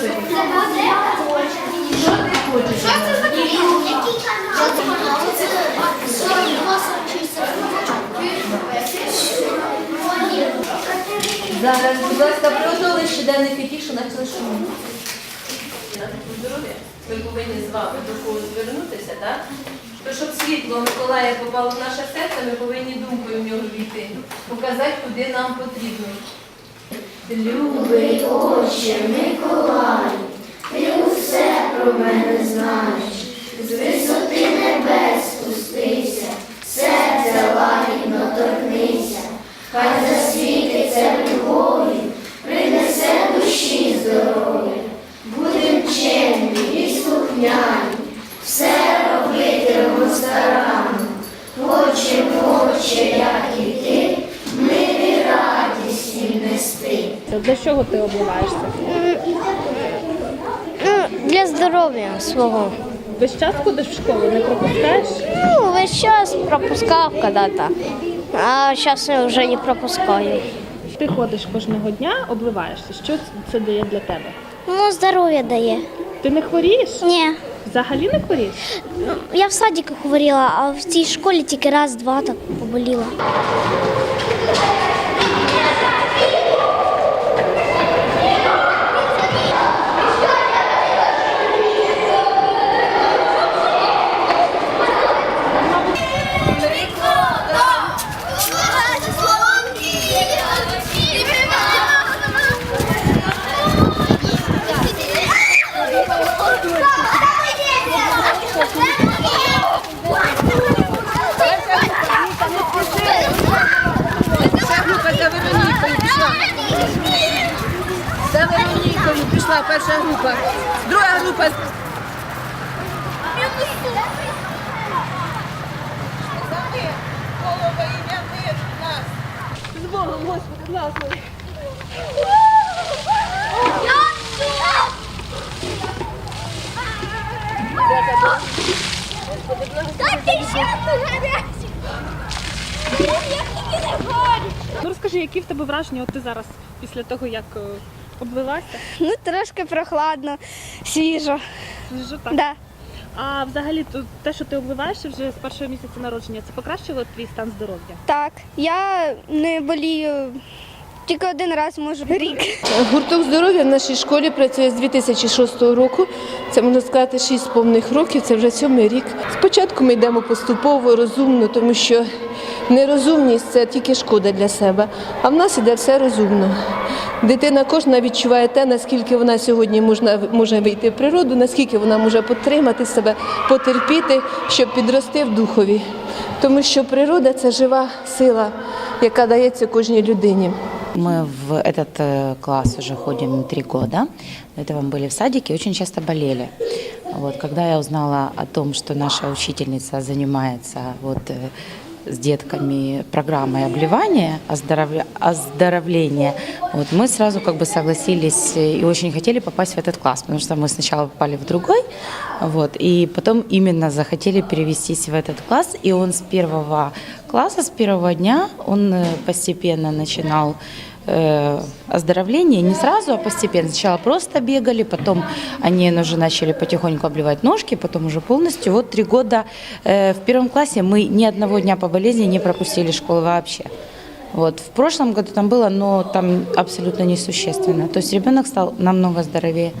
ти хочеш? Що ти хочеш? Що це за канал? Який канал? Це канал. Це 42 Зараз, будь ласка, приготовили щоденники ті, що почали шуміти. На таке здоров'я ми повинні з вами до когось звернутися, так? То, щоб світло Миколая попало в наше серце, ми повинні думкою в нього війти, показати, куди нам потрібно. Любий Отче нести. Для чого ти обливаєшся? Ну, для здоров'я свого. Весь час ходиш в школу, не пропускаєш? Ну, весь час пропускав когда-то, а зараз я вже не пропускаю. Ти ходиш кожного дня, обливаєшся. Що це дає для тебе? Ну, здоров'я дає. Ти не хворієш? Ні, Взагалі не хворієш? я в садіку хворіла, а в цій школі тільки раз-два так поболіла. Пішла перша група. Друга група. Ну розкажи, які в тебе враження? От ти зараз після того, як е, обвелася? Ну, трошки прохладно, свіжо. Свіжо так? Да. А взагалі то те, що ти обливаєшся вже з першого місяця народження, це покращило твій стан здоров'я? Так, я не болію тільки один раз, можу рік. Гурток здоров'я в нашій школі працює з 2006 року. Це можна сказати 6 повних років, це вже сьомий рік. Спочатку ми йдемо поступово, розумно, тому що нерозумність це тільки шкода для себе. А в нас іде все розумно. Дитина кожна відчуває те, наскільки вона сьогодні можна, може вийти в природу, наскільки вона може потримати себе, потерпіти, щоб підрости в духові. Тому що природа це жива сила, яка дається кожній людині. Мы в этот э, класс уже ходим три года. До этого мы были в садике, очень часто болели. Вот, когда я узнала о том, что наша учительница занимается вот, э, с детками программой обливания, оздоровля- оздоровления, вот, мы сразу как бы согласились э, и очень хотели попасть в этот класс, потому что мы сначала попали в другой, вот, и потом именно захотели перевестись в этот класс, и он с первого класса, с первого дня, он э, постепенно начинал э, оздоровление не сразу, а постепенно. Сначала просто бегали, потом они уже начали потихоньку обливать ножки, потом уже полностью. Вот три года э, в первом классе мы ни одного дня по болезни не пропустили школы вообще. Вот. В прошлом году там было, но там абсолютно несущественно. То есть ребенок стал намного здоровее.